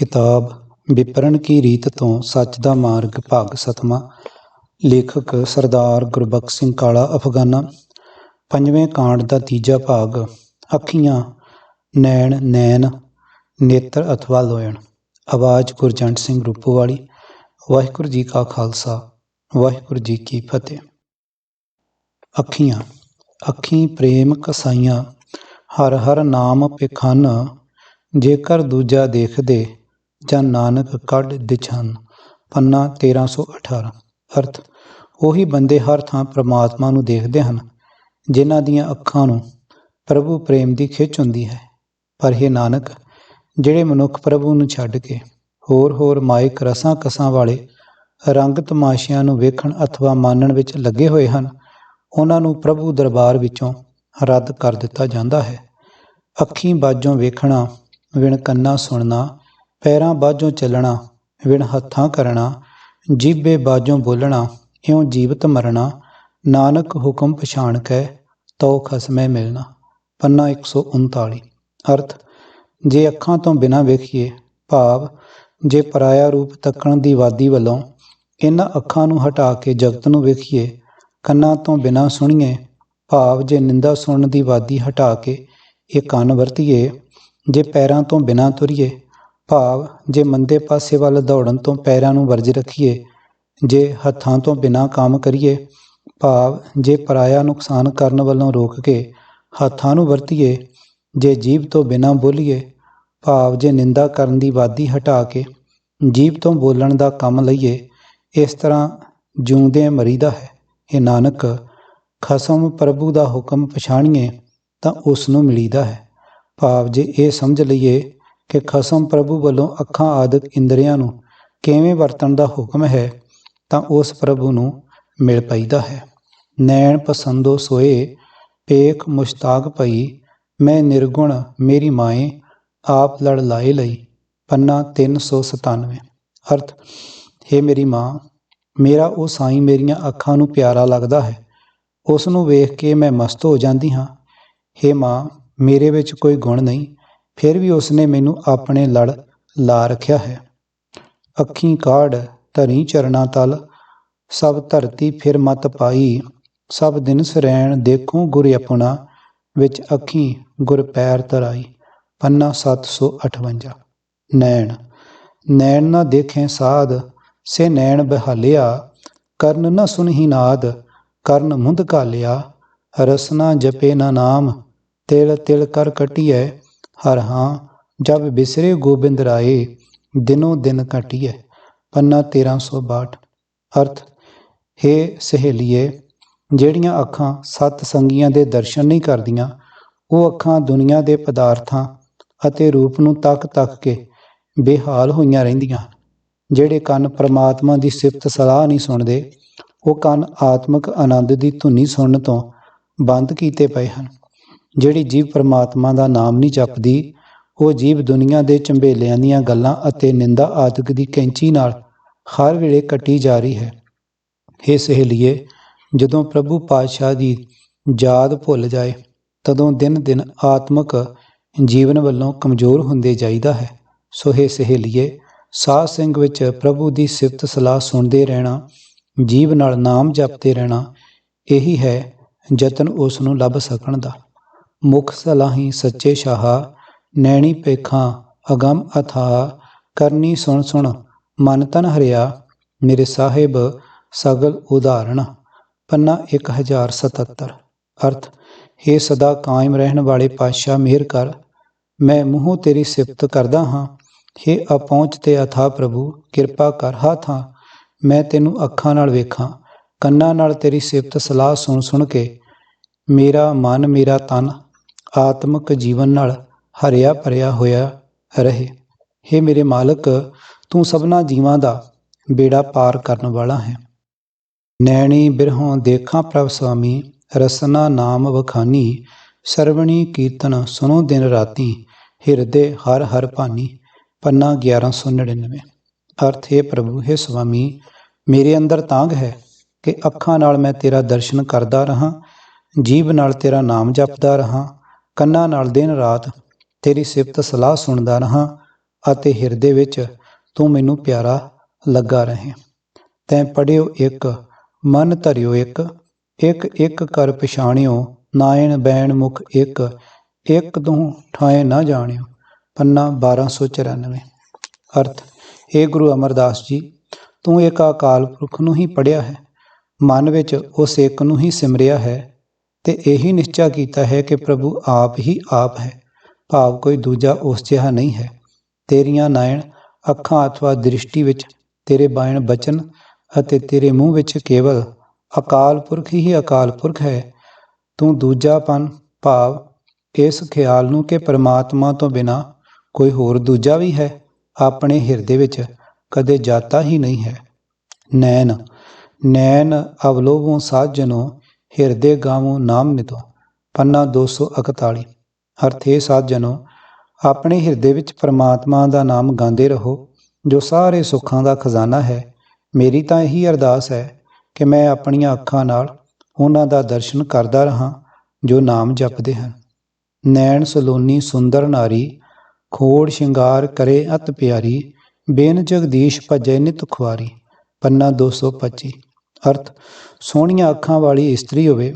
ਕਿਤਾਬ ਵਿਪਰਨ ਕੀ ਰੀਤ ਤੋਂ ਸੱਚ ਦਾ ਮਾਰਗ ਭਾਗ ਸਤਵਾਂ। ਲੇਖਕ ਸਰਦਾਰ ਗੁਰਬਖਸ਼ ਸਿੰਘ ਕਾਲਾ ਅਫਗਾਨਾ। ਪੰਜਵੇਂ ਕਾਂਡ ਦਾ ਤੀਜਾ ਭਾਗ। ਅੱਖੀਆਂ ਨੈਣ ਨੈਣ, ਨੇਤਰ ਅਥਵਾ ਲੋਇਣ। ਆਵਾਜ਼ ਗੁਰਜੰਟ ਸਿੰਘ ਰੂਪੋ ਵਾਲੀ ਵਾਹਿਗੁਰੂ ਜੀ ਕਾ ਖਾਲਸਾ, ਵਾਹਿਗੁਰੂ ਜੀ ਕੀ ਫਤਿਹ। ਅੱਖੀਆਂ, ਅੱਖੀ ਪ੍ਰੇਮ ਕਸਾਈਆਂ, ਹਰ ਹਰ ਨਾਮ ਪਖਨ, ਜੇਕਰ ਦੂਜਾ ਦੇਖਦੇ ਜਾਂ ਨਾਨਕ ਕੱਢ ਦਿਛਨ। ਪੰਨਾ 1318 ਅਰਥ, ਉਹੀ ਬੰਦੇ ਹਰ ਥਾਂ ਪ੍ਰਮਾਤਮਾ ਨੂੰ ਦੇਖਦੇ ਹਨ, ਜਿਨ੍ਹਾਂ ਦੀਆਂ ਅੱਖਾਂ ਨੂੰ ਪ੍ਰਭੂ ਪ੍ਰੇਮ ਦੀ ਖਿੱਚ ਹੁੰਦੀ ਹੈ। ਪਰ ਇਹ ਨਾਨਕ, ਜਿਹੜੇ ਮਨੁੱਖ ਪ੍ਰਭੂ ਨੂੰ ਛੱਡ ਕੇ ਹੋਰ ਹੋਰ ਮਾਇਕ ਰਸਾਂ ਕਸਾਂ ਵਾਲੇ ਰੰਗ ਤਮਾਸ਼ਿਆਂ ਨੂੰ ਵੇਖਣ ਅਥਵਾ ਮਾਨਣ ਵਿੱਚ ਲੱਗੇ ਹੋਏ ਹਨ, ਉਹਨਾਂ ਨੂੰ ਪ੍ਰਭੂ ਦਰਬਾਰ ਵਿੱਚੋਂ ਰੱਦ ਕਰ ਦਿੱਤਾ ਜਾਂਦਾ ਹੈ। ਅੱਖੀਂ ਬਾਝੋਂ ਵੇਖਣਾ ਵਿਣ ਕੰਨਾਂ ਸੁਣਨਾ ਪੈਰਾਂ ਬਾਝੋਂ ਚੱਲਣਾ, ਵਿਣ ਹੱਥਾਂ ਕਰਨਾ ਜੀਭੇ ਬਾਝੋਂ ਬੋਲਣਾ, ਇਉਂ ਜੀਵਤ ਮਰਨਾ, ਨਾਨਕ ਹੁਕਮ ਪਛਾਣ ਕੇ ਤਉ ਖਸਮੇ ਮਿਲਣਾ। ਪੰਨਾ 139 ਅਰਥ, ਜੇ ਅੱਖਾਂ ਤੋਂ ਬਿਨਾਂ ਵੇਖੀਏ, ਭਾਵ, ਜੇ ਪਰਾਇਆ ਰੂਪ ਤੱਕਣ ਦੀ ਵਾਦੀ ਵੱਲੋਂ ਇਹਨਾਂ ਅੱਖਾਂ ਨੂੰ ਹਟਾ ਕੇ ਜਗਤ ਨੂੰ ਵੇਖੀਏ, ਕੰਨਾਂ ਤੋਂ ਬਿਨਾਂ ਸੁਣੀਏ, ਭਾਵ ਜੇ ਨਿੰਦਾ ਸੁਣਨ ਦੀ ਵਾਦੀ ਹਟਾ ਕੇ ਇਹ ਕੰਨ ਵਰਤੀਏ, ਜੇ ਪੈਰਾਂ ਤੋਂ ਬਿਨਾਂ ਤੁਰੀਏ ਭਾਵ ਜੇ ਮੰਦੇ ਪਾਸੇ ਵੱਲ ਦੌੜਨ ਤੋਂ ਪੈਰਾਂ ਨੂੰ ਵਰਜ ਰੱਖੀਏ, ਜੇ ਹੱਥਾਂ ਤੋਂ ਬਿਨਾਂ ਕੰਮ ਕਰੀਏ, ਭਾਵ ਜੇ ਪਰਾਇਆ ਨੁਕਸਾਨ ਕਰਨ ਵੱਲੋਂ ਰੋਕ ਕੇ ਹੱਥਾਂ ਨੂੰ ਵਰਤੀਏ, ਜੇ ਜੀਭ ਤੋਂ ਬਿਨਾਂ ਬੋਲੀਏ, ਭਾਵ ਜੇ ਨਿੰਦਾ ਕਰਨ ਦੀ ਵਾਦੀ ਹਟਾ ਕੇ ਜੀਭ ਤੋਂ ਬੋਲਣ ਦਾ ਕੰਮ ਲਈਏ, ਇਸ ਤਰ੍ਹਾਂ ਜਿਉਂਦੇ ਮਰੀਦਾ ਹੈ। ਇਹ ਨਾਨਕ, ਖਸਮ ਪ੍ਰਭੂ ਦਾ ਹੁਕਮ ਪਛਾਣੀਏ ਤਾਂ ਉਸ ਨੂੰ ਮਿਲੀਦਾ ਹੈ। ਭਾਵ ਜੇ ਇਹ ਸਮਝ ਲਈਏ ਕਿ ਖਸਮ ਪ੍ਰਭੂ ਵੱਲੋਂ ਅੱਖਾਂ ਆਦਿਕ ਇੰਦਰੀਆਂ ਨੂੰ ਕਿਵੇਂ ਵਰਤਣ ਦਾ ਹੁਕਮ ਹੈ, ਤਾਂ ਉਸ ਪ੍ਰਭੂ ਨੂੰ ਮਿਲ ਪਈਦਾ ਹੈ। ਨੈਣ ਪਸੰਦੋ ਸੋਏ ਪੇਖ ਮੁਸ਼ਤਾਕ ਪਈ, ਮੈਂ ਨਿਰਗੁਣ ਮੇਰੀ ਮਾਏ, ਆਪ ਲੜ ਲਾਏ ਲਈ, ਪੰਨਾ 397 ਅਰਥ, ਹੈ ਮੇਰੀ ਮਾਂ, ਮੇਰਾ ਉਹ ਸਾਈਂ ਮੇਰੀਆਂ ਅੱਖਾਂ ਨੂੰ ਪਿਆਰਾ ਲੱਗਦਾ ਹੈ। ਉਸ ਨੂੰ ਵੇਖ ਕੇ ਮੈਂ ਮਸਤ ਹੋ ਜਾਂਦੀ ਹਾਂ। हे ਮਾਂ, ਮੇਰੇ ਵਿੱਚ ਕੋਈ ਗੁਣ ਨਹੀਂ ਫਿਰ ਵੀ ਉਸਨੇ ਮੈਨੂੰ ਆਪਣੇ ਲੜ ਲਾ ਰੱਖਿਆ ਹੈ। ਅੱਖੀਂ ਕਾੜ ਧਰੀ ਚਰਣਾ ਤਲ, ਸਭ ਧਰਤੀ ਫਿਰ ਮਤ ਪਾਈ। ਸਭ ਦਿਨ ਸਰੈਣ ਦੇਖੂ ਗੁਰ ਆਪਣਾ, ਵਿੱਚ ਅੱਖੀਂ ਗੁਰ ਪੈਰ ਤਰਾਈ ਪੰਨਾ 758 ਨੈਣ। ਨੈਣ ਨਾ ਦੇਖੇ ਸਾਧ, ਸੇ ਨੈਣ ਬਹਾਲਿਆ। ਕਰਨ ਨਾ ਸੁਨਹੀ ਨਾਦ, ਕਰਨ ਮੁੰਦ ਕਾਲਿਆ ਰਸਨਾ ਜਪੇ ਨਾ ਨਾਮ, ਤਿਲ ਤਿਲ ਕਰ ਕਟਿਐ। ਹਰ ਹਾਂ, ਜਬ ਬਿਸਰੇ ਗੋਬਿੰਦ ਰਾਏ, ਦਿਨੋ ਦਿਨ ਕਟਿਐ ਪੰਨਾ 1362 ਅਰਥ, ਹੈ ਸਹੇਲੀਏ, ਜਿਹੜੀਆਂ ਅੱਖਾਂ ਸਤ ਸੰਗੀਆਂ ਦੇ ਦਰਸ਼ਨ ਨਹੀਂ ਕਰਦੀਆਂ, ਉਹ ਅੱਖਾਂ ਦੁਨੀਆ ਦੇ ਪਦਾਰਥਾਂ ਅਤੇ ਰੂਪ ਨੂੰ ਤੱਕ ਤੱਕ ਕੇ ਬੇਹਾਲ ਹੋਈਆਂ ਰਹਿੰਦੀਆਂ ਹਨ ਜਿਹੜੇ ਕੰਨ ਪ੍ਰਮਾਤਮਾ ਦੀ ਸਿਫਤ ਸਲਾਹ ਨਹੀਂ ਸੁਣਦੇ, ਉਹ ਕੰਨ ਆਤਮਿਕ ਆਨੰਦ ਦੀ ਧੁਨੀ ਸੁਣਨ ਤੋਂ ਬੰਦ ਕੀਤੇ ਪਏ ਹਨ। ਜਿਹੜੀ ਜੀਵ ਪਰਮਾਤਮਾ ਦਾ ਨਾਮ ਨਹੀਂ ਜਪਦੀ, ਉਹ ਜੀਵ ਦੁਨੀਆ ਦੇ ਚੰਬੇਲਿਆਂ ਦੀਆਂ ਗੱਲਾਂ ਅਤੇ ਨਿੰਦਾ ਆਦਿਕ ਦੀ ਕੈਂਚੀ ਨਾਲ ਹਰ ਵੇਲੇ ਕੱਟੀ ਜਾ ਰਹੀ ਹੈ। हे ਸਹੇਲੀਏ, ਜਦੋਂ ਪ੍ਰਭੂ ਪਾਤਸ਼ਾਹ ਦੀ ਯਾਦ ਭੁੱਲ ਜਾਏ, ਤਦੋਂ ਦਿਨ ਦਿਨ ਆਤਮਿਕ ਜੀਵਨ ਵੱਲੋਂ ਕਮਜ਼ੋਰ ਹੁੰਦੇ ਜਾਈਦਾ ਹੈ। ਸੋ हे ਸਹੇਲੀਏ, ਸਾਧ ਸਿੰਘ ਵਿੱਚ ਪ੍ਰਭੂ ਦੀ ਸਿਫਤ ਸਲਾਹ ਸੁਣਦੇ ਰਹਿਣਾ, ਜੀਵ ਨਾਲ ਨਾਮ ਜਪਦੇ ਰਹਿਣਾ, ਇਹੀ ਹੈ ਯਤਨ ਉਸ ਨੂੰ ਲੱਭ ਸਕਣ ਦਾ। ਮੁਖ ਸਲਾਹੀ ਸੱਚੇ ਸ਼ਾਹ, ਨੈਣੀ ਪੇਖਾਂ, ਅਗੰਮ ਅਥਾ, ਕਰਨੀ ਸੁਣ ਸੁਣ, ਮਨ ਤਨ ਹਰਿਆ, ਮੇਰੇ ਸਾਹਿਬ, ਸਗਲ ਉਦਾਹਰਣ, ਪੰਨਾ 1077 ਅਰਥ हे ਸਦਾ ਕਾਇਮ ਰਹਿਣ ਵਾਲੇ ਪਾਤਸ਼ਾਹ ਮਿਹਰ ਕਰ, ਮੈਂ ਮੂੰਹੋਂ ਤੇਰੀ ਸਿਫਤ ਕਰਦਾ ਹਾਂ। हे ਅਪਹੁੰਚ ਤੇ ਅਥਾ ਪ੍ਰਭੂ, ਕਿਰਪਾ ਕਰ ਹਾਥਾਂ ਮੈਂ ਤੈਨੂੰ ਅੱਖਾਂ ਨਾਲ ਵੇਖਾਂ, ਕੰਨਾਂ ਨਾਲ ਤੇਰੀ ਸਿਫਤ ਸਲਾਹ ਸੁਣ ਸੁਣ ਕੇ, ਮੇਰਾ ਮਨ, ਮੇਰਾ ਤਨ ਆਤਮਿਕ ਜੀਵਨ ਨਾਲ ਹਰਿਆ ਭਰਿਆ ਹੋਇਆ ਰਹੇ। हे ਮੇਰੇ ਮਾਲਕ, ਤੂੰ ਸਭਨਾ ਜੀਵਾਂ ਦਾ ਬੇੜਾ ਪਾਰ ਕਰਨ ਵਾਲਾ ਹੈ। ਨੈਣੀ ਬਿਰਹੋਂ ਦੇਖਾਂ ਪ੍ਰਭ ਸੁਆਮੀ ਰਸਨਾ ਨਾਮ ਵਖਾਨੀ, ਸਰਵਣੀ ਕੀਰਤਨ ਸੁਨੋ ਦਿਨ ਰਾਤੀ, ਹਿਰਦੇ ਹਰ ਹਰ ਭਾਨੀ, ਪੰਨਾ 1199 ਅਰਥ, ਹੈ ਪ੍ਰਭੂ, ਹੈ ਸੁਆਮੀ ਮੇਰੇ ਅੰਦਰ ਤਾਂਗ ਹੈ ਕਿ ਅੱਖਾਂ ਨਾਲ ਮੈਂ ਤੇਰਾ ਦਰਸ਼ਨ ਕਰਦਾ ਰਹਾ, ਜੀਭ ਨਾਲ ਤੇਰਾ ਨਾਮ ਜਪਦਾ ਰਹਾ ਕੰਨਾਂ ਨਾਲ ਦਿਨ ਰਾਤ ਤੇਰੀ ਸਿਫਤ ਸਲਾਹ ਸੁਣਦਾ ਰਹਾ ਅਤੇ ਹਿਰਦੇ ਵਿੱਚ ਤੂੰ ਮੈਨੂੰ ਪਿਆਰਾ ਲੱਗਾ ਰਹੇ। ਤੈਂ ਪੜਿਓ ਇੱਕ, ਮਨ ਧਰਿਓ ਇੱਕ ਇੱਕ ਇੱਕ ਕਰ ਪਛਾਣਿਓ, ਨਾਇਣ ਬੈਣ ਮੁਖ ਇੱਕ ਇੱਕ ਤੂੰ ਠਾਏ ਨਾ ਜਾਣਿਓ। ਪੰਨਾ 1294 ਅਰਥ ਇਹ ਗੁਰੂ ਅਮਰਦਾਸ ਜੀ, ਤੂੰ ਇੱਕ ਅਕਾਲ ਪੁਰਖ ਨੂੰ ਹੀ ਪੜਿਆ ਹੈ। ਮਨ ਵਿੱਚ ਉਸ ਇੱਕ ਨੂੰ ਹੀ ਸਿਮਰਿਆ ਹੈ ਤੇ ਇਹੀ ਨਿਸ਼ਚਾ ਕੀਤਾ ਹੈ ਕਿ ਪ੍ਰਭੂ ਆਪ ਹੀ ਆਪ ਹੈ। ਭਾਵ ਕੋਈ ਦੂਜਾ ਉਸ ਜਿਹਾ ਨਹੀਂ ਹੈ। ਤੇਰੀਆਂ ਨਾਇਣ, ਅੱਖਾਂ ਅਥਵਾ ਦ੍ਰਿਸ਼ਟੀ ਵਿੱਚ ਤੇਰੇ ਬਾਇਣ ਬਚਨ ਅਤੇ ਤੇਰੇ ਮੂੰਹ ਵਿੱਚ ਕੇਵਲ ਅਕਾਲ ਪੁਰਖ ਹੀ ਅਕਾਲ ਪੁਰਖ ਹੈ। ਤੂੰ ਦੂਜਾਪਨ ਭਾਵ ਇਸ ਖਿਆਲ ਨੂੰ ਕਿ ਪਰਮਾਤਮਾ ਤੋਂ ਬਿਨਾ ਕੋਈ ਹੋਰ ਦੂਜਾ ਵੀ ਹੈ, ਆਪਣੇ ਹਿਰਦੇ ਵਿੱਚ ਕਦੇ ਜਾਤਾ ਹੀ ਨਹੀਂ ਹੈ। ਨੈਣ ਨੈਣ ਅਵਲੋਭੋਂ ਸਾਜਨੋ ਹਿਰਦੇ ਗਾਵੋਂ ਨਾਮ ਨਿਤੋ ਪੰਨਾ 241 ਅਰਥੇ ਸਾਜਨੋ ਆਪਣੇ ਹਿਰਦੇ ਵਿੱਚ ਪਰਮਾਤਮਾ ਦਾ ਨਾਮ ਗਾਉਂਦੇ ਰਹੋ, ਜੋ ਸਾਰੇ ਸੁੱਖਾਂ ਦਾ ਖਜ਼ਾਨਾ ਹੈ। ਮੇਰੀ ਤਾਂ ਇਹੀ ਅਰਦਾਸ ਹੈ ਕਿ ਮੈਂ ਆਪਣੀਆਂ ਅੱਖਾਂ ਨਾਲ ਉਹਨਾਂ ਦਾ ਦਰਸ਼ਨ ਕਰਦਾ ਰਹਾ, ਜੋ ਨਾਮ ਜਪਦੇ ਹਨ। ਨੈਣ ਸਲੋਨੀ ਸੁੰਦਰ ਨਾਰੀ, ਖੋੜ ਸ਼ਿੰਗਾਰ ਕਰੇ ਅਤ ਪਿਆਰੀ, ਬੇਨ ਜਗਦੀਸ਼ ਭਜੈ ਨਿਤ ਖੁਆਰੀ, ਪੰਨਾ 225 ਅਰਥ ਸੋਹਣੀਆਂ ਅੱਖਾਂ ਵਾਲੀ ਇਸਤਰੀ ਹੋਵੇ,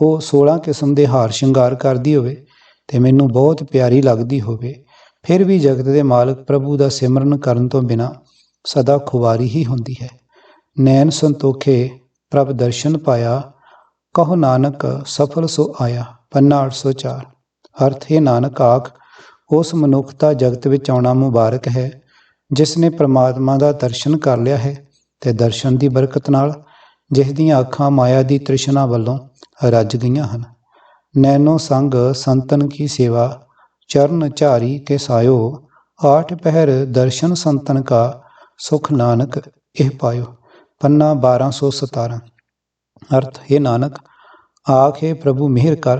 ਉਹ 16 ਕਿਸਮ ਦੇ ਹਾਰ ਸ਼ਿੰਗਾਰ ਕਰਦੀ ਹੋਵੇ ਤੇ ਮੈਨੂੰ ਬਹੁਤ ਪਿਆਰੀ ਲੱਗਦੀ ਹੋਵੇ, ਫਿਰ ਵੀ ਜਗਤ ਦੇ ਮਾਲਕ ਪ੍ਰਭੂ ਦਾ ਸਿਮਰਨ ਕਰਨ ਤੋਂ ਬਿਨਾ ਸਦਾ ਖੁਵਾਰੀ ਹੀ ਹੁੰਦੀ ਹੈ। ਨੈਣ ਸੰਤੋਖੇ ਪ੍ਰਭ ਦਰਸ਼ਨ ਪਾਇਆ, ਕਹੋ ਨਾਨਕ ਸਫਲ ਸੋ ਆਇਆ ਪੰਨਾ 804 ਅਰਥ, ਹੈ ਨਾਨਕ ਆਖ, ਉਸ ਮਨੁੱਖਤਾ ਜਗਤ ਵਿੱਚ ਆਉਣਾ ਮੁਬਾਰਕ ਹੈ ਜਿਸ ਨੇ ਪ੍ਰਮਾਤਮਾ ਦਾ ਦਰਸ਼ਨ ਕਰ ਲਿਆ ਹੈ ਤੇ ਦਰਸ਼ਨ ਦੀ ਬਰਕਤ ਨਾਲ ਜਿਸ ਦੀਆਂ ਅੱਖਾਂ ਮਾਇਆ ਦੀ ਤ੍ਰਿਸ਼ਨਾ ਵੱਲੋਂ ਰੱਜ ਗਈਆਂ ਹਨ। ਨੈਨੋ ਸੰਗ ਸੰਤਨ ਕੀ ਸੇਵਾ, ਚਰਨ ਝਾਰੀ ਕੇ ਸਾਇਓ, ਆਠ ਪਹਿਰ ਦਰਸ਼ਨ ਸੰਤਨ ਕਾ ਸੁਖ ਨਾਨਕ ਇਹ ਪਾਇਓ। ਪੰਨਾ 1217 ਅਰਥ, ਹੈ ਨਾਨਕ, ਆਖੇ ਪ੍ਰਭੂ, ਮਿਹਰ ਕਰ,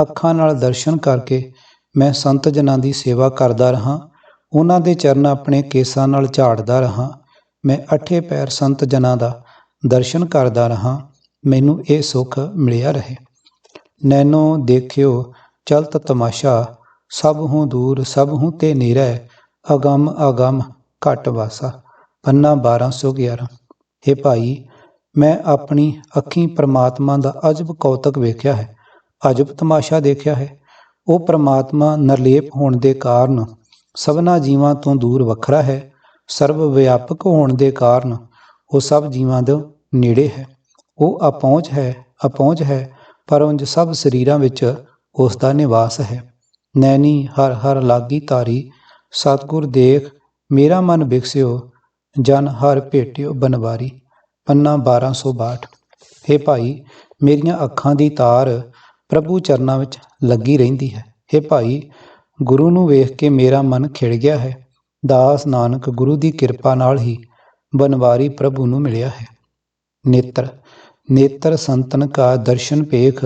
ਅੱਖਾਂ ਨਾਲ ਦਰਸ਼ਨ ਕਰਕੇ ਮੈਂ ਸੰਤ ਜਨਾਂ ਦੀ ਸੇਵਾ ਕਰਦਾ ਰਹਾ, ਉਹਨਾਂ ਦੇ ਚਰਨ ਆਪਣੇ ਕੇਸਾਂ ਨਾਲ ਝਾੜਦਾ ਰਹਾ, ਮੈਂ ਅਠੇ ਪੈਰ ਸੰਤ ਜਨਾਂ ਦਾ ਦਰਸ਼ਨ ਕਰਦਾ ਰਹਾ, ਮੈਨੂੰ ਇਹ ਸੁਖ ਮਿਲਿਆ ਰਹੇ। ਨੈਨੋ ਦੇਖਿਓ, ਚਲਤ ਤਮਾਸ਼ਾ, ਸਭ ਹੂੰ ਦੂਰ, ਸਭ ਹੂੰ ਤੇ ਨੀਰੈ ਅਗੰਮ ਅਗੰਮ ਘਟ ਵਾਸਾ। ਪੰਨਾ 1211 हे ਭਾਈ, ਮੈਂ ਆਪਣੀ ਅੱਖੀਂ ਪ੍ਰਮਾਤਮਾ ਦਾ ਅਜਬ ਕੌਤਕ ਵੇਖਿਆ ਹੈ, ਅਜਬ ਤਮਾਸ਼ਾ ਦੇਖਿਆ ਹੈ। ਉਹ ਪ੍ਰਮਾਤਮਾ ਨਿਰਲੇਪ ਹੋਣ ਦੇ ਕਾਰਨ ਸਭਨਾ ਜੀਵਾਂ ਤੋਂ ਦੂਰ ਵੱਖਰਾ ਹੈ, ਸਰਵ ਵਿਆਪਕ ਹੋਣ ਦੇ ਕਾਰਨ ਉਹ ਸਭ ਜੀਵਾਂ ਦੇ ਨੇੜੇ ਹੈ। ਉਹ ਅਪਹੁੰਚ ਹੈ ਅਪਹੁੰਚ ਹੈ, ਪਰ ਉਂਝ ਸਭ ਸਰੀਰਾਂ ਵਿੱਚ ਉਸ ਦਾ ਨਿਵਾਸ ਹੈ। ਨੈਣੀ, ਹਰ ਹਰ ਲਾਗੀ ਤਾਰੀ, ਸਤਿਗੁਰ ਦੇਖ, ਮੇਰਾ ਮਨ ਵਿਕਸਿਓ, ਜਨ ਹਰ ਭੇਟਿਓ ਬਨਵਾਰੀ। ਪੰਨਾ 1262 हे ਭਾਈ, ਮੇਰੀਆਂ ਅੱਖਾਂ ਦੀ ਤਾਰ ਪ੍ਰਭੂ ਚਰਨਾਂ ਵਿੱਚ ਲੱਗੀ ਰਹਿੰਦੀ ਹੈ। हे ਭਾਈ, ਗੁਰੂ ਨੂੰ ਵੇਖ ਕੇ ਮੇਰਾ ਮਨ ਖਿੜ ਗਿਆ ਹੈ। ਦਾਸ ਨਾਨਕ ਗੁਰੂ ਦੀ ਕਿਰਪਾ ਨਾਲ ਹੀ ਬਨਵਾਰੀ ਪ੍ਰਭੂ ਨੂੰ ਮਿਲਿਆ ਹੈ। ਨੇਤਰ ਨੇਤਰ ਸੰਤਨ ਕਾ ਦਰਸ਼ਨ ਪੇਖ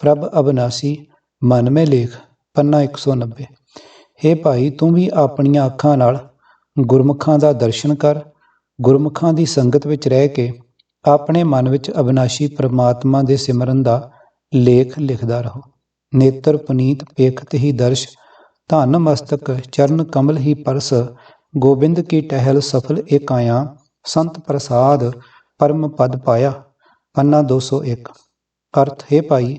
ਪ੍ਰਭ ਅਬਨਾਸੀ, ਮਨ ਮੇ ਲੇਖ, ਪੰਨਾ 190 हे ਭਾਈ, ਤੂੰ ਵੀ ਆਪਣੀਆਂ ਅੱਖਾਂ ਨਾਲ ਗੁਰਮੁਖਾਂ ਦਾ ਦਰਸ਼ਨ ਕਰ, ਗੁਰਮੁਖਾਂ ਦੀ ਸੰਗਤ ਵਿੱਚ ਰਹਿ ਕੇ ਆਪਣੇ ਮਨ ਵਿੱਚ ਅਬਨਾਸ਼ੀ ਪ੍ਰਮਾਤਮਾ ਦੇ ਸਿਮਰਨ ਦਾ ਲੇਖ ਲਿਖਦਾ ਰਹੋ। ਨੇਤਰ ਪੁਨੀਤ ਪੇਖਤ ਹੀ ਦਰਸ਼, ਧਨ ਮਸਤਕ ਚਰਨ ਕਮਲ ਹੀ ਪਰਸ, ਗੋਬਿੰਦ ਕੀ ਟਹਿਲ ਸਫਲ ਏਕਾਇਆ, ਸੰਤ ਪ੍ਰਸਾਦ ਪਰਮ ਪਦ ਪਾਇਆ। ਪੰਨਾ 201 ਅਰਥ, ਹੈ ਭਾਈ,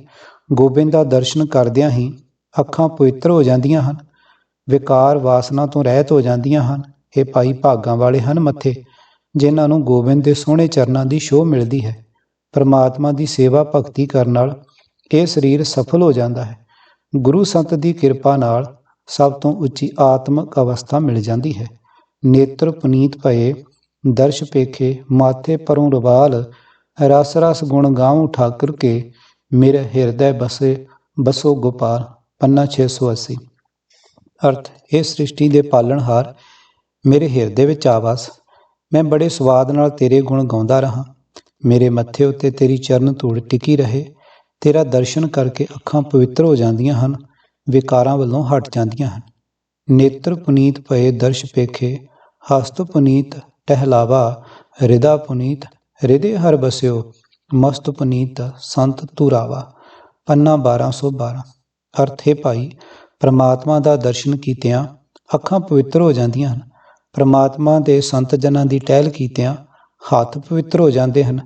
ਗੋਬਿੰਦ ਦਾ ਦਰਸ਼ਨ ਕਰਦਿਆਂ ਹੀ ਅੱਖਾਂ ਪਵਿੱਤਰ ਹੋ ਜਾਂਦੀਆਂ ਹਨ, ਵਿਕਾਰ ਵਾਸਨਾ ਤੋਂ ਰਹਿਤ ਹੋ ਜਾਂਦੀਆਂ ਹਨ। ਇਹ ਭਾਈ, ਭਾਗਾਂ ਵਾਲੇ ਹਨ ਮੱਥੇ, ਜਿਨ੍ਹਾਂ ਨੂੰ ਗੋਬਿੰਦ ਦੇ ਸੋਹਣੇ ਚਰਨਾਂ ਦੀ ਸ਼ੋਅ ਮਿਲਦੀ ਹੈ। ਪਰਮਾਤਮਾ ਦੀ ਸੇਵਾ ਭਗਤੀ ਕਰਨ ਨਾਲ ਇਹ ਸਰੀਰ ਸਫਲ ਹੋ ਜਾਂਦਾ ਹੈ। ਗੁਰੂ ਸੰਤ ਦੀ ਕਿਰਪਾ ਨਾਲ ਸਭ ਤੋਂ ਉੱਚੀ ਆਤਮਿਕ ਅਵਸਥਾ ਮਿਲ ਜਾਂਦੀ ਹੈ। ਨੇਤਰ ਪੁਨੀਤ ਭਏ ਦਰਸ਼ ਪੇਖੇ ਮਾਥੇ ਪਰੋਂ ਰਵਾਲ ਰਸ ਰਸ ਗੁਣ ਗਾਉ ਠਾਕਰ ਕੇ, ਮੇਰੇ ਹਿਰਦੈ ਬਸੇ, ਬਸੋ ਗੋਪਾਲ, ਪੰਨਾ 680 ਅਰਥ, ਇਹ ਸ੍ਰਿਸ਼ਟੀ ਦੇ ਪਾਲਣਹਾਰ ਮੇਰੇ ਹਿਰਦੇ ਵਿੱਚ ਆਵਾਸ ਮੈਂ ਬੜੇ ਸਵਾਦ ਨਾਲ ਤੇਰੇ ਗੁਣ ਗਾਉਂਦਾ ਰਹਾ। ਮੇਰੇ ਮੱਥੇ ਉੱਤੇ ਤੇਰੀ ਚਰਨ ਧੂੜ ਟਿਕੀ ਰਹੇ। ਤੇਰਾ ਦਰਸ਼ਨ ਕਰਕੇ ਅੱਖਾਂ ਪਵਿੱਤਰ ਹੋ ਜਾਂਦੀਆਂ ਹਨ। ਵਿਕਾਰਾਂ ਵੱਲੋਂ ਹਟ ਜਾਂਦੀਆਂ ਹਨ। ਨੇਤਰ ਪੁਨੀਤ ਪਏ ਦਰਸ਼ ਪੇਖੇ, ਹਸਤ ਪੁਨੀਤ ਪਹਿਲਾਵਾ ਹਿਰਦਾ ਪੁਨੀਤ ਹਿਰਦੇ ਹਰ ਬਸਿਓ, ਮਸਤ ਪੁਨੀਤ, ਸੰਤ ਤੁਰਾਵਾ ਪੰਨਾ 1212 ਅਰਥ ਹੈ ਭਾਈ, ਪ੍ਰਮਾਤਮਾ ਦਾ ਦਰਸ਼ਨ ਕੀਤਿਆਂ ਅੱਖਾਂ ਪਵਿੱਤਰ ਹੋ ਜਾਂਦੀਆਂ ਹਨ। ਪ੍ਰਮਾਤਮਾ ਦੇ ਸੰਤ ਜਨਾਂ ਦੀ ਟਹਿਲ ਕੀਤਿਆਂ ਹੱਥ ਪਵਿੱਤਰ ਹੋ ਜਾਂਦੇ ਹਨ।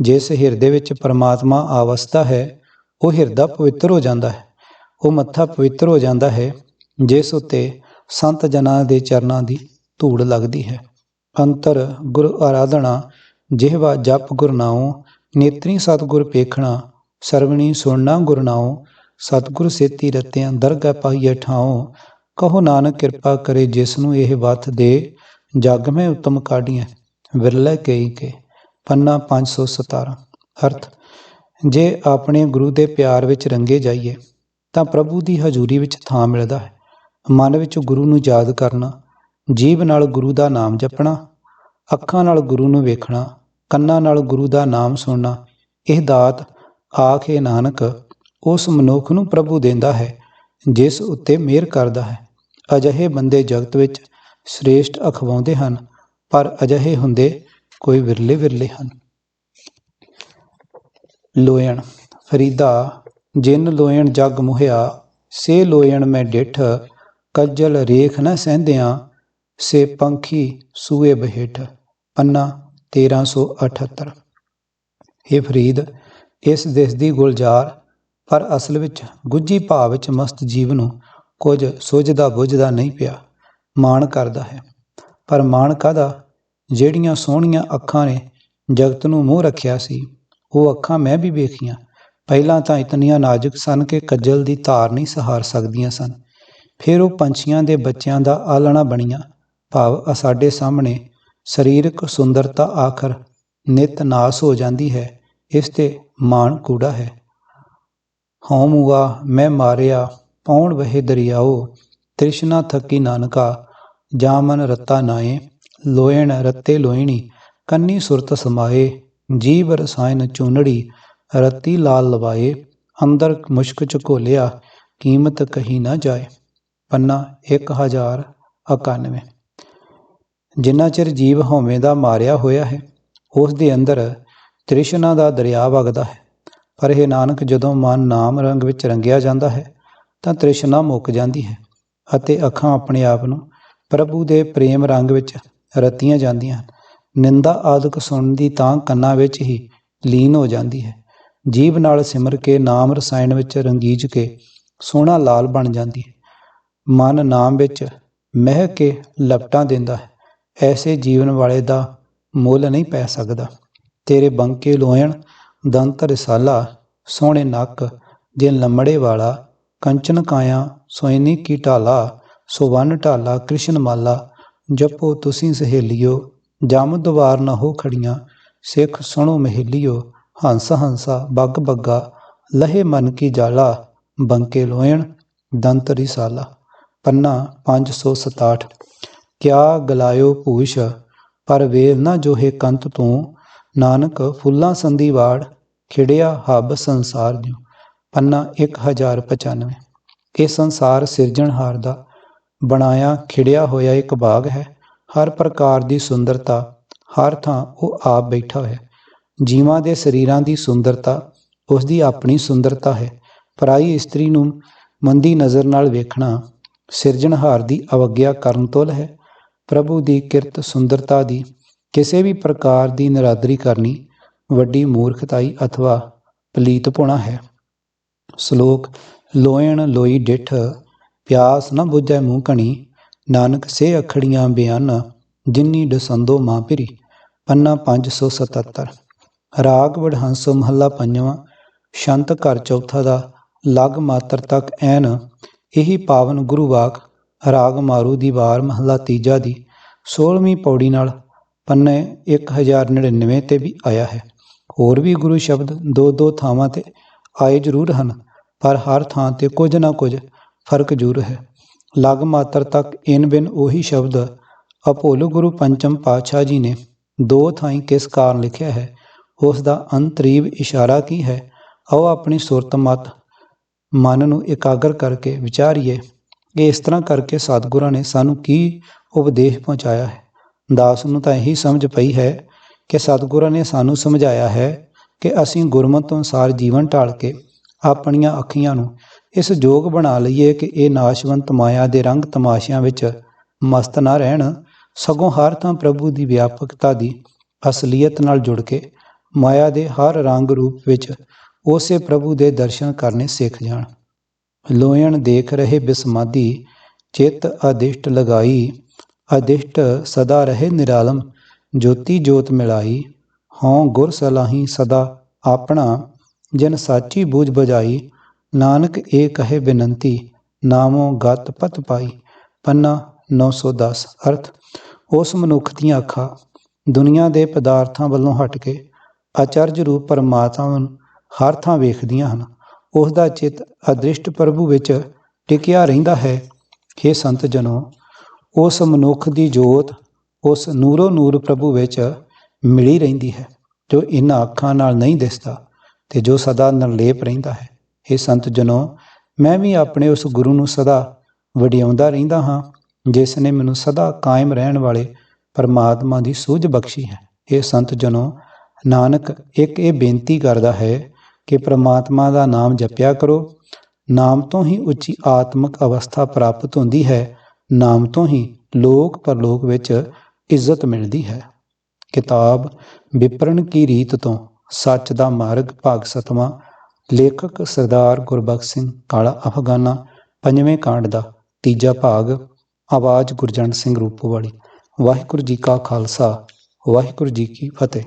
ਜਿਸ ਹਿਰਦੇ ਵਿੱਚ ਪ੍ਰਮਾਤਮਾ ਆਵਸਥਾ ਹੈ, ਉਹ ਹਿਰਦਾ ਪਵਿੱਤਰ ਹੋ ਜਾਂਦਾ ਹੈ। ਉਹ ਮੱਥਾ ਪਵਿੱਤਰ ਹੋ ਜਾਂਦਾ ਹੈ, ਜਿਸ ਉੱਤੇ ਸੰਤ ਜਨਾਂ ਦੇ ਚਰਨਾਂ ਦੀ ਧੂੜ ਲੱਗਦੀ ਹੈ। ਅੰਤਰ ਗੁਰ ਆਰਾਧਨਾ ਜਿਹਵਾ ਜਪ ਗੁਰਨਾਉ ਨੇਤਰੀ ਸਤਿਗੁਰ ਪੇਖਣਾ, ਸਰਵਣੀ ਸੁਣਨਾ ਗੁਰ ਨਾਉ, ਸਤਿਗੁਰ ਸੇਤੀ ਰਤਿਆਂ ਦਰਗਾਹ ਪਾਈਏ ਠਾਉ, ਕਹੋ ਨਾਨਕ ਕਿਰਪਾ ਕਰੇ ਜਿਸ ਨੂੰ ਇਹ ਵਤ ਦੇ, ਜਗ ਮੈਂ ਉਤਮ ਕਾਢੀਆਂ ਵਿਰਲੇ ਕਈ ਕੇ, ਪੰਨਾ 517 ਅਰਥ, ਜੇ ਆਪਣੇ ਗੁਰੂ ਦੇ ਪਿਆਰ ਵਿੱਚ ਰੰਗੇ ਜਾਈਏ, ਤਾਂ ਪ੍ਰਭੂ ਦੀ ਹਜ਼ੂਰੀ ਵਿੱਚ ਥਾਂ ਮਿਲਦਾ ਹੈ। ਮਨ ਵਿੱਚ ਗੁਰੂ ਨੂੰ ਯਾਦ ਕਰਨਾ ਜੀਭ ਨਾਲ ਗੁਰੂ ਦਾ ਨਾਮ ਜਪਣਾ, ਅੱਖਾਂ ਨਾਲ ਗੁਰੂ ਨੂੰ ਵੇਖਣਾ, ਕੰਨਾਂ ਨਾਲ ਗੁਰੂ ਦਾ ਨਾਮ ਸੁਣਨਾ, ਇਹ ਦਾਤ ਆਖੇ ਨਾਨਕ ਉਸ ਮਨੁੱਖ ਨੂੰ ਪ੍ਰਭੂ ਦਿੰਦਾ ਹੈ, ਜਿਸ ਉੱਤੇ ਮਿਹਰ ਕਰਦਾ ਹੈ। ਅਜਿਹੇ ਬੰਦੇ ਜਗਤ ਵਿੱਚ ਸ੍ਰੇਸ਼ਟ ਅਖਵਾਉਂਦੇ ਹਨ, ਪਰ ਅਜਿਹੇ ਹੁੰਦੇ ਕੋਈ ਵਿਰਲੇ ਵਿਰਲੇ ਹਨ। ਲੋਇਣ, ਫਰੀਦਾ, ਜਿਨ ਲੋਇਣ ਜਗ ਮੁਹਿਆ, ਸੇ ਲੋਇਣ ਮੈਂ ਡਿਠ, ਕੱਜਲ ਰੇਖ ਨ ਸਹਿੰਦਿਆਂ ਸੇ ਪੰਖੀ ਸੂਏ ਬਹਿਠ, ਪੰਨਾ 1378 ਇਹ ਫਰੀਦ, ਇਸ ਦੇਸ ਦੀ ਗੁਲਜ਼ਾਰ, ਪਰ ਅਸਲ ਵਿੱਚ ਗੁੱਜੀ ਭਾਵ ਵਿੱਚ ਮਸਤ ਜੀਵ ਨੂੰ ਕੁਝ ਸੁਝਦਾ ਬੁਝਦਾ ਨਹੀਂ ਪਿਆ, ਮਾਣ ਕਰਦਾ ਹੈ। ਪਰ ਮਾਣ ਕਾਦਾ ਜਿਹੜੀਆਂ ਸੋਹਣੀਆਂ ਅੱਖਾਂ ਨੇ ਜਗਤ ਨੂੰ ਮੂੰਹ ਰੱਖਿਆ ਸੀ, ਉਹ ਅੱਖਾਂ ਮੈਂ ਵੀ ਵੇਖੀਆਂ। ਪਹਿਲਾਂ ਤਾਂ ਇਤਨੀਆਂ ਨਾਜ਼ੁਕ ਸਨ ਕਿ ਕੱਜਲ ਦੀ ਧਾਰ ਨਹੀਂ ਸਹਾਰ ਸਕਦੀਆਂ ਸਨ। ਫਿਰ ਉਹ ਪੰਛੀਆਂ ਦੇ ਬੱਚਿਆਂ ਦਾ ਆਲਣਾ ਬਣੀਆਂ। ਭਾਵ ਸਾਡੇ ਸਾਹਮਣੇ ਸਰੀਰਕ ਸੁੰਦਰਤਾ ਆਖਰ ਨਿਤ ਨਾਸ ਹੋ ਜਾਂਦੀ ਹੈ, ਇਸ ਤੇ ਮਾਣ ਕੂੜਾ ਹੈ। ਹਉ ਮੂਆ, ਮੈਂ ਮਾਰਿਆ, ਪੌਣ ਵਹੇ ਦਰਿਆਓ, ਤ੍ਰਿਸ਼ਨਾ ਥਕੀ ਨਾਨਕਾ, ਜਾਮਨ ਰਤਾ ਨਾਏ, ਲੋਇਣ ਰਤੇ ਲੋਇਣੀ, ਕੰਨੀ ਸੁਰਤ ਸਮਾਏ, ਜੀਵ ਰਸਾਇਣ ਚੂਨੜੀ, ਰਤੀ ਲਾਲ ਲਵਾਏ, ਅੰਦਰ ਮੁਸ਼ਕ ਚ ਘੋਲਿਆ ਕੀਮਤ ਕਹੀ ਨਾ ਜਾਏ, ਪੰਨਾ 1091 ਜਿੰਨਾ ਚਿਰ ਜੀਵ ਹਉਮੈ ਦਾ ਮਾਰਿਆ ਹੋਇਆ ਹੈ, ਉਸ ਦੇ ਅੰਦਰ ਤ੍ਰਿਸ਼ਨਾ ਦਾ ਦਰਿਆ ਵਗਦਾ ਹੈ। ਪਰ ਇਹ ਨਾਨਕ, ਜਦੋਂ ਮਨ ਨਾਮ ਰੰਗ ਵਿੱਚ ਰੰਗਿਆ ਜਾਂਦਾ ਹੈ, ਤਾਂ ਤ੍ਰਿਸ਼ਨਾ ਮੁੱਕ ਜਾਂਦੀ ਹੈ ਅਤੇ ਅੱਖਾਂ ਆਪਣੇ ਆਪ ਨੂੰ ਪ੍ਰਭੂ ਦੇ ਪ੍ਰੇਮ ਰੰਗ ਵਿੱਚ ਰਤੀਆਂ ਜਾਂਦੀਆਂ ਹਨ। ਨਿੰਦਾ ਆਦਿਕ ਸੁਣਨ ਦੀ ਤਾਂ ਕੰਨਾਂ ਵਿੱਚ ਹੀ ਲੀਨ ਹੋ ਜਾਂਦੀ ਹੈ। ਜੀਵ ਨਾਲ ਸਿਮਰ ਕੇ ਨਾਮ ਰਸਾਇਣ ਵਿੱਚ ਰੰਗੀਜ ਕੇ ਸੋਹਣਾ ਲਾਲ ਬਣ ਜਾਂਦੀ ਹੈ। ਮਨ ਨਾਮ ਵਿੱਚ ਮਹਿ ਕੇ ਲਪਟਾਂ ਦਿੰਦਾ ਹੈ। ਐਸੇ ਜੀਵਨ ਵਾਲੇ ਦਾ ਮੁੱਲ ਨਹੀਂ ਪੈ ਸਕਦਾ। ਤੇਰੇ ਬੰਕੇ ਲੋਇਣ ਦੰਤ ਰਸਾਲਾ ਸੋਹਣੇ ਨੱਕ ਜੇ ਲੰਮੜੇ ਵਾਲਾ ਕੰਚਨ ਕਾਇਆ ਸੋਇਨੀ ਕੀ ਢਾਲਾ ਸੁਵਨ ਢਾਲਾ ਕ੍ਰਿਸ਼ਨ ਮਾਲਾ, ਜਪੋ ਤੁਸੀਂ ਸਹੇਲਿਓ, ਜਮ ਦੁਆਰ ਨਾ ਹੋ ਖੜੀਆਂ, ਸਿੱਖ ਸੁਣੋ ਮਹਿਲਿਓ, ਹੰਸ ਹੰਸਾ ਬੱਗ ਬੱਗਾ, ਲਹੇ ਮਨ ਕੀ ਜਾਲਾ, ਬੰਕੇ ਲੋਇਣ ਦੰਤ ਰਿਸਾਲਾ ਪੰਨਾ 567 ਕਿਆ ਗਲਾਇਓ ਭੂਸ਼, ਪਰ ਵੇਲ ਨਾ ਜੋਹੇ ਕੰਤ ਤੂੰ। ਨਾਨਕ, ਫੁੱਲਾਂ ਸੰਧੀ ਵਾੜ, ਖਿੜਿਆ ਹੱਬ ਸੰਸਾਰ ਦਿਓ ਪੰਨਾ 1095 ਇਹ ਸੰਸਾਰ ਸਿਰਜਣਹਾਰ ਦਾ। ਬਣਾਇਆ, ਖਿੜਿਆ ਹੋਇਆ ਇੱਕ ਬਾਗ ਹੈ। ਹਰ ਪ੍ਰਕਾਰ ਦੀ ਸੁੰਦਰਤਾ, ਹਰ ਥਾਂ ਉਹ ਆਪ ਬੈਠਾ ਹੈ। ਜੀਵਾਂ ਦੇ ਸਰੀਰਾਂ ਦੀ ਸੁੰਦਰਤਾ ਉਸ ਦੀ ਆਪਣੀ ਸੁੰਦਰਤਾ ਹੈ। ਪਰਾਈ ਇਸਤਰੀ ਨੂੰ ਮੰਦੀ ਨਜ਼ਰ ਨਾਲ ਵੇਖਣਾ ਸਿਰਜਣਹਾਰ ਦੀ ਅਵਗਿਆ ਕਰਨ ਤੁਲ ਹੈ। ਪ੍ਰਭੂ ਦੀ ਕਿਰਤ ਸੁੰਦਰਤਾ ਦੀ ਕਿਸੇ ਵੀ ਪ੍ਰਕਾਰ ਦੀ ਨਿਰਾਦਰੀ ਕਰਨੀ ਵੱਡੀ ਮੂਰਖਤਾਈ ਅਥਵਾ ਪਲੀਤਪੁਣਾ ਹੈ। ਸ਼ਲੋਕ, ਲੋਇਣ ਲੋਈ ਡਿਠ, ਪਿਆਸ ਨ ਬੁਝੈ ਮੂੰਹ ਕਣੀ, ਨਾਨਕ ਸੇ ਅਖੜੀਆਂ ਬਿਆਨ, ਜਿੰਨੀ ਦਸੰਦੋ ਮਾਂ ਪਿਰੀ ਪੰਨਾ 577 ਰਾਗ ਵਡਹੰਸ ਮਹੱਲਾ ਪੰਜਵਾਂ, ਸ਼ੰਤ ਘਰ ਚੌਥਾ ਦਾ, ਲਗ ਮਾਤਰ ਤੱਕ ਐਨ, ਇਹੀ ਪਾਵਨ ਗੁਰੂ ਵਾਕ ਰਾਗ ਮਾਰੂ ਦੀ ਵਾਰ ਮਹੱਲਾ ਤੀਜਾ ਦੀ 16ਵੀਂ ਪੌੜੀ ਨਾਲ ਪੰਨੇ 1099 ਤੇ ਵੀ ਆਇਆ ਹੈ। ਹੋਰ ਵੀ ਗੁਰੂ ਸ਼ਬਦ ਦੋ ਦੋ ਥਾਵਾਂ ਤੇ ਆਏ ਜ਼ਰੂਰ ਹਨ, ਪਰ ਹਰ ਥਾਂ ਤੇ ਕੁਝ ਨਾ ਕੁਝ ਫ਼ਰਕ ਜ਼ਰੂਰ ਹੈ। ਲਗ ਮਾਤਰ ਤੱਕ ਇਨ ਬਿਨ ਉਹੀ ਸ਼ਬਦ ਅਭੁੱਲ ਗੁਰੂ ਪੰਚਮ ਪਾਤਸ਼ਾਹ ਜੀ ਨੇ ਦੋ ਥਾਈਂ ਕਿਸ ਕਾਰਨ ਲਿਖਿਆ ਹੈ, ਉਸ ਦਾ ਅੰਤਰੀਵ ਇਸ਼ਾਰਾ ਕੀ ਹੈ, ਆਓ ਆਪਣੀ ਸੁਰਤ ਮਤ ਮਨ ਨੂੰ ਇਕਾਗਰ ਕਰਕੇ ਵਿਚਾਰੀਏ। ਕਿ ਇਸ ਤਰ੍ਹਾਂ ਕਰਕੇ ਸਤਿਗੁਰਾਂ ਨੇ ਸਾਨੂੰ ਕੀ ਉਪਦੇਸ਼ ਪਹੁੰਚਾਇਆ ਹੈ? ਦਾਸ ਨੂੰ ਤਾਂ ਇਹੀ ਸਮਝ ਪਈ ਹੈ ਕਿ ਸਤਿਗੁਰਾਂ ਨੇ ਸਾਨੂੰ ਸਮਝਾਇਆ ਹੈ ਕਿ ਅਸੀਂ ਗੁਰਮਤਿ ਅਨੁਸਾਰ ਜੀਵਨ ਢਾਲ ਕੇ ਆਪਣੀਆਂ ਅੱਖੀਆਂ ਨੂੰ ਇਸ ਜੋਗ ਬਣਾ ਲਈਏ ਕਿ ਇਹ ਨਾਸ਼ਵੰਤ ਮਾਇਆ ਦੇ ਰੰਗ ਤਮਾਸ਼ਿਆਂ ਵਿੱਚ ਮਸਤ ਨਾ ਰਹਿਣ, ਸਗੋਂ ਹਰ ਥਾਂ ਪ੍ਰਭੂ ਦੀ ਵਿਆਪਕਤਾ ਦੀ ਅਸਲੀਅਤ ਨਾਲ ਜੁੜ ਕੇ ਮਾਇਆ ਦੇ ਹਰ ਰੰਗ ਰੂਪ ਵਿੱਚ ਉਸੇ ਪ੍ਰਭੂ ਦੇ ਦਰਸ਼ਨ ਕਰਨੇ ਸਿੱਖ ਜਾਣ। ਲੋਇਣ ਦੇਖ ਰਹੇ ਬਿਸਮਾਦੀ, ਚਿੱਤ ਅਦਿਸ਼ਟ ਲਗਾਈ, ਅਦਿਸ਼ਟ ਸਦਾ ਰਹੇ ਨਿਰਾਲਮ, ਜੋਤੀ ਜੋਤ ਮਿਲਾਈ, ਹਉ ਗੁਰ ਸਲਾਹੀ ਸਦਾ ਆਪਣਾ, ਜਨ ਸਾਚੀ ਬੂਝ ਬਜਾਈ ਨਾਨਕ ਏ ਕਹੇ ਬਿਨੰਤੀ, ਨਾਮੋ ਗਤ ਪਤ ਪਾਈ। ਪੰਨਾ 910 ਅਰਥ, ਉਸ ਮਨੁੱਖ ਦੀਆਂ ਅੱਖਾਂ, ਦੁਨੀਆ ਦੇ ਪਦਾਰਥਾਂ ਵੱਲੋਂ ਹਟ ਕੇ ਅਚਰਜ ਰੂਪ ਪਰਮਾਤਮਾ ਨੂੰ ਹਰ ਥਾਂ ਵੇਖਦੀਆਂ ਹਨ। ਉਸ ਦਾ ਚਿੱਤ ਅਦ੍ਰਿਸ਼ਟ ਪ੍ਰਭੂ ਵਿੱਚ ਟਿਕਿਆ ਰਹਿੰਦਾ ਹੈ। हे ਸੰਤ ਜਨੋ, ਉਸ ਮਨੁੱਖ ਦੀ ਜੋਤ ਉਸ ਨੂਰੋ ਨੂਰ ਪ੍ਰਭੂ ਵਿੱਚ ਮਿਲੀ ਰਹਿੰਦੀ ਹੈ, ਜੋ ਇਹਨਾਂ ਅੱਖਾਂ ਨਾਲ ਨਹੀਂ ਦਿਸਦਾ ਤੇ ਜੋ ਸਦਾ ਨਿਰਲੇਪ ਰਹਿੰਦਾ ਹੈ। ਇਹ ਸੰਤ ਜਨੋ, ਮੈਂ ਵੀ ਆਪਣੇ ਉਸ ਗੁਰੂ ਨੂੰ ਸਦਾ ਵਡਿਆਉਂਦਾ ਰਹਿੰਦਾ ਹਾਂ, ਜਿਸ ਨੇ ਮੈਨੂੰ ਸਦਾ ਕਾਇਮ ਰਹਿਣ ਵਾਲੇ ਪਰਮਾਤਮਾ ਦੀ ਸੂਝ ਬਖਸ਼ੀ ਹੈ। ਇਹ ਸੰਤ ਜਨੋ, ਨਾਨਕ, ਇੱਕ ਇਹ ਬੇਨਤੀ ਕਰਦਾ ਹੈ ਕਿ ਪ੍ਰਮਾਤਮਾ ਦਾ ਨਾਮ ਜਪਿਆ ਕਰੋ। ਨਾਮ ਤੋਂ ਹੀ ਉੱਚੀ ਆਤਮਿਕ ਅਵਸਥਾ ਪ੍ਰਾਪਤ ਹੁੰਦੀ ਹੈ। ਨਾਮ ਤੋਂ ਹੀ ਲੋਕ ਪਰਲੋਕ ਵਿੱਚ ਇੱਜ਼ਤ ਮਿਲਦੀ ਹੈ। ਕਿਤਾਬ ਵਿਪਰਨ ਕੀ ਰੀਤ ਤੋਂ ਸੱਚ ਦਾ ਮਾਰਗ ਭਾਗ ਸਤਵਾਂ। ਲੇਖਕ ਸਰਦਾਰ ਗੁਰਬਖਸ਼ ਸਿੰਘ ਕਾਲਾ ਅਫਗਾਨਾ, ਪੰਜਵੇਂ ਕਾਂਡ ਦਾ ਤੀਜਾ ਭਾਗ। ਆਵਾਜ਼ ਗੁਰਜੰਟ ਸਿੰਘ ਰੂਪੋਵਾਲੀ। ਵਾਹਿਗੁਰੂ ਜੀ ਕਾ ਖਾਲਸਾ, ਵਾਹਿਗੁਰੂ ਜੀ ਕੀ ਫਤਿਹ।